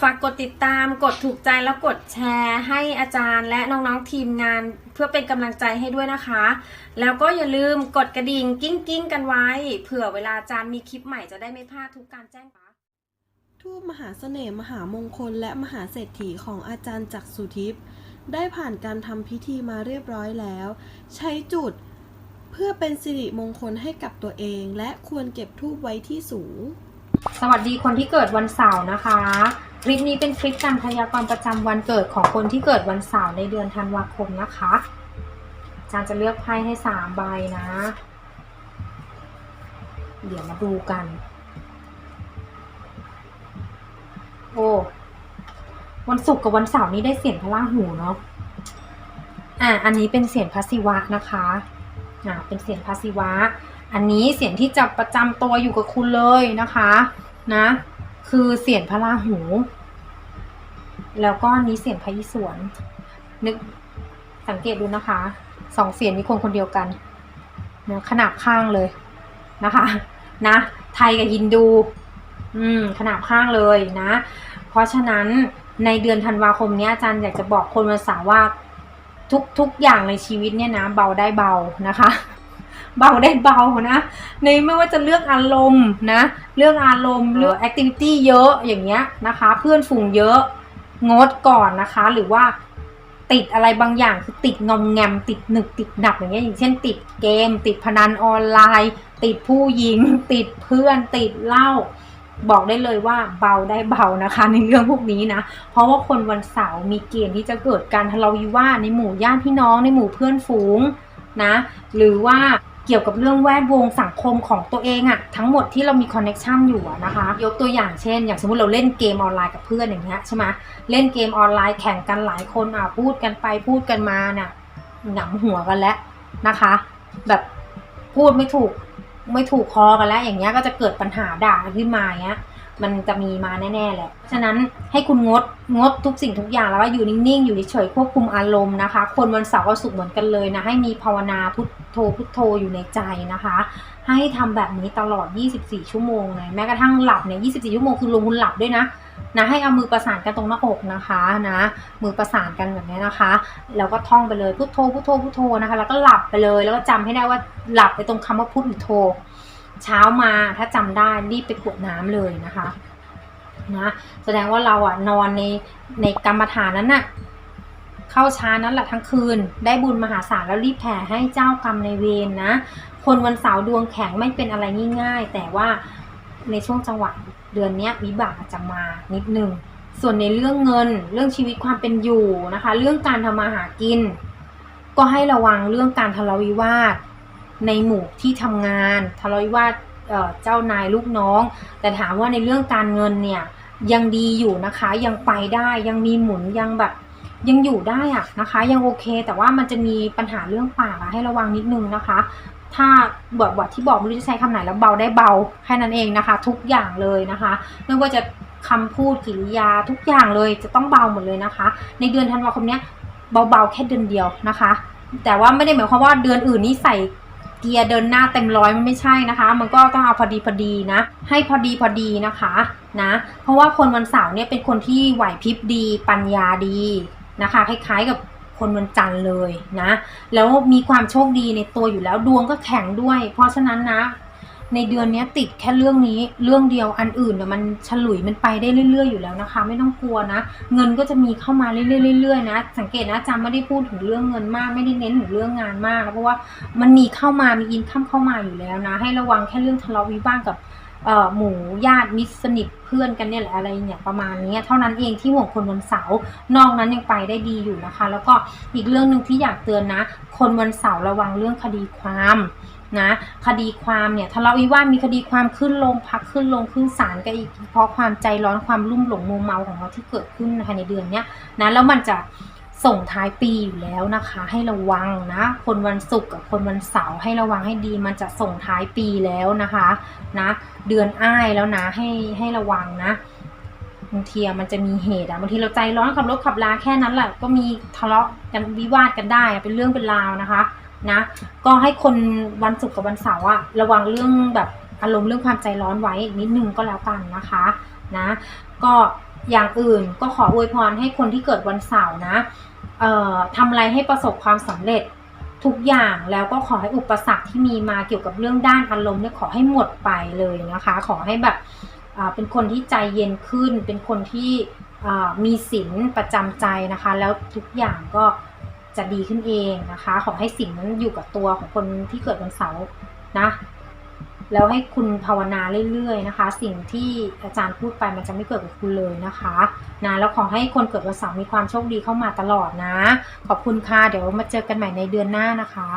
ฝากกดติดตามกดถูกใจแล้วกดแชร์ให้อาจารย์ และน้องๆทีมงานเพื่อเป็นกำลังใจให้ด้วยนะคะ แล้วก็อย่าลืมกดกระดิ่งกิ้งกิ้งกันไว้ เผื่อเวลาอาจารย์มีคลิปใหม่จะได้ไม่พลาดทุกการแจ้งปัทูปมหาเสน่ห์มหามงคลและมหาเศรษฐีของอาจารย์จักรสุทิพย์ได้ผ่านการทำพิธีมาเรียบร้อยแล้ว ใช้จุดเพื่อเป็นสิริมงคลให้กับตัวเอง และควรเก็บทูปไว้ที่สูง สวัสดีคนที่เกิดวันเสาร์นะคะ คลิปนี้เป็นคลิปการพยากรณ์ประจำวันเกิดของคนที่เกิดวันเสาร์ในเดือนธันวาคมนะคะอาจารย์จะเลือกไพ่ให้สามใบนะ เดี๋ยวมาดูกัน โอ้วันศุกร์กับวันเสาร์นี้ได้เสียงพระราหูเนาะอะอันนี้เป็นเสียงพระศิวะนะคะ อะเป็นเสียงพระศิวะ อันนี้เสียงที่จะประจำตัวอยู่กับคุณเลยนะคะนะคือเสียงพระราหู แล้วก็นี้เสียงพระอิศวรนึกสังเกตดูนะคะสองเสียงนี้คนคนเดียวกันนะขนาบข้างเลยนะคะนะไทยกับฮินดู อืมขนาบข้างเลยนะ เพราะฉะนั้นในเดือนธันวาคมนี้อาจารย์อยากจะบอกคนวันเสาร์ว่า ทุกทุกอย่างในชีวิตเนี่ยนะเบาได้เบานะคะ เบาได้เบานะในไม่ว่าจะเรื่องอารมณ์นะเรื่องอารมณ์เรื่องแอคทิวิตี้เยอะอย่างเงี้ยนะคะ เพื่อนฝูงเยอะงดก่อนนะคะ หรือว่าติดอะไรบางอย่างคือติดงอมแงมติดหนึกติดหนักอย่างเงี้ยอย่างเช่น ติดเกม ติดพนันออนไลน์ ติดผู้หญิง ติดเพื่อนติดเหล้า บอกได้เลยว่าเบาได้เบานะคะ ในเรื่องพวกนี้นะ เพราะว่าคนวันเสาร์มีเกณฑ์ที่จะเกิดการทะเลาะวิวาทในหมู่ญาติพี่น้องในหมู่เพื่อนฝูงนะ หรือว่าเกี่ยวกับเรื่องแวดวงสังคมของตัวเองอะทั้งหมดที่เรามีคอนเน็ชันอยู่นะคะ ยกตัวอย่างเช่น อย่างสมมติเราเล่นเกมออนไลน์กับเพื่อนอย่างเงี้ยใช่ไหมเล่นเกมออนไลน์แข่งกันหลายคนอะพูดกันไปพูดกันมาเนี่ยหงำหัวกันแล้วนะคะ แบบพูดไม่ถูก ไม่ถูกคอกันแล้วอย่างเงี้ยก็จะเกิดปัญหาด่าขึ้นมาเงี้ย มันจะมีมาแน่ๆแหละ ฉะนั้นให้คุณงดงดทุกสิ่งทุกอย่างแล้วก็อยู่นิ่งๆ อยู่เฉยๆควบคุมอารมณ์นะคะ คนวันเสาร์ก็สุขเหมือนกันเลยนะ ให้มีภาวนาพุทโธพุทโธอยู่ในใจนะคะ ให้ทำแบบนี้ตลอด 24 ชั่วโมงเลยแม้กระทั่งหลับเนี่ย 24 ชั่วโมงคือลงคุณหลับด้วยนะนะให้เอามือประสานกันตรงหน้าอกนะคะนะมือประสานกันแบบนี้นะคะ แล้วก็ท่องไปเลยพุทโธพุทโธพุทโธนะคะ แล้วก็หลับไปเลยแล้วก็จำให้ได้ว่าหลับไปตรงคำว่าพุทหรือโธ เช้ามาถ้าจำได้รีบไปกวดน้ำเลยนะคะนะแสดงว่าเราอะนอนในในกรรมฐานนั้นน่ะเข้าช้านั้นแหละทั้งคืน ได้บุญมหาศาลแล้วรีบแผ่ให้เจ้ากรรมในเวรนะคนวันเสาร์ดวงแข็งไม่เป็นอะไรง่าย ๆ แต่ว่าในช่วงจังหวะเดือนนี้วิบากจจะมานิดนึงส่วนในเรื่องเงินเรื่องชีวิตความเป็นอยู่นะคะ เรื่องการทำมาหากิน ก็ให้ระวังเรื่องการทะเลาะวิวาท ในหมู่ที่ทำงานทะเลาะวิวาทเจ้านายลูกน้อง แต่ถามว่าในเรื่องการเงินเนี่ยยังดีอยู่นะคะยังไปได้ยังมีหมุนยังแบบยังอยู่ได้อะนะคะยังโอเค แต่ว่ามันจะมีปัญหาเรื่องปากอะให้ระวังนิดนึงนะคะ ถ้าแบบว่าที่บอกไม่รู้จะใช้คำไหนแล้วเบาได้เบาแค่นั้นเองนะคะ ทุกอย่างเลยนะคะไม่ว่าจะคำพูดกิริยาทุกอย่างเลยจะต้องเบาหมดเลยนะคะ ในเดือนธันวาคมเนี้ยเบาๆแค่เดือนเดียวนะคะ แต่ว่าไม่ได้หมายความว่าเดือนอื่นนี่ใส่ เกียร์เดินหน้าเต็มร้อยมันไม่ใช่นะคะ มันก็ต้องเอาพอดีพอดีนะ ให้พอดีพอดีนะคะนะ เพราะว่าคนวันเสาร์เนี่ยเป็นคนที่ไหวพริบดี ปัญญาดีนะคะ คล้ายๆกับคนวันจันทร์เลยนะ แล้วมีความโชคดีในตัวอยู่แล้วดวงก็แข็งด้วย เพราะฉะนั้นนะ ในเดือนนี้ติดแค่เรื่องนี้เรื่องเดียวอันอื่นเนี่ยวมันฉลุยมันไปได้เรื่อย ๆ อยู่แล้วนะคะ ไม่ต้องกลัวนะ เงินก็จะมีเข้ามาเรื่อยๆๆนะ สังเกตนะอาจาไม่ได้พูดถึงเรื่องเงินมากไม่ได้เน้นถึงเรื่องงานมากเพราะว่ามันมีเข้ามามีอินข้ามเข้ามาอยู่แล้วนะ ให้ระวังแค่เรื่องทะเลาะวิวาทกับหมู่ญาติมิตรสนิทเพื่อนกันเนี่ยแหละอะไรเนี่ยประมาณนี้เท่านั้นเองที่ห่วงคนวันเสาร์นอกนั้นยังไปได้ดีอยู่นะคะ แล้วก็อีกเรื่องหนึ่งที่อยากเตือนนะ คนวันเสาร์ระวังเรื่องคดีความ นะคดีความเนี่ยทะเลาะวิวาทมีคดีความขึ้นลงพักขึ้นลงขึ้นศาลกันอีกเพราะความใจร้อนความลุ่มหลงมัวเมาของเราที่เกิดขึ้นนะคะในเดือนเนี้ยนะแล้วมันจะส่งท้ายปีอยู่แล้วนะคะ ให้ระวังนะ คนวันศุกร์กับคนวันเสาร์ให้ระวังให้ดี มันจะส่งท้ายปีแล้วนะคะนะเดือนอ้ายแล้วนะให้ให้ระวังนะบางทีมันจะมีเหตุอะบางทีเราใจร้อนขับรถขับลาแค่นั้นแหละก็มีทะเลาะกันวิวาทกันได้เป็นเรื่องเป็นราวนะคะ นะก็ให้คนวันศุกร์กับวันเสาร์อะระวังเรื่องแบบอารมณ์เรื่องความใจร้อนไว้นิดนึงก็แล้วกันนะคะนะก็อย่างอื่นก็ขออวยพรให้คนที่เกิดวันเสาร์นะเอ่อทำอะไรให้ประสบความสำเร็จทุกอย่างแล้วก็ขอให้อุปสรรคที่มีมาเกี่ยวกับเรื่องด้านอารมณ์เนี่ยขอให้หมดไปเลยนะคะ ขอให้แบบเป็นคนที่ใจเย็นขึ้น เป็นคนที่มีศีลประจำใจนะคะ แล้วทุกอย่างก็ จะดีขึ้นเองนะคะ ขอให้สิ่งนั้นอยู่กับตัวของคนที่เกิดวันเสาร์นะ แล้วให้คุณภาวนาเรื่อยๆนะคะ สิ่งที่อาจารย์พูดไปมันจะไม่เกิดกับคุณเลยนะคะนะแล้วขอให้คนเกิดวันเสาร์มีความโชคดีเข้ามาตลอดนะ ขอบคุณค่ะ เดี๋ยวมาเจอกันใหม่ในเดือนหน้านะคะ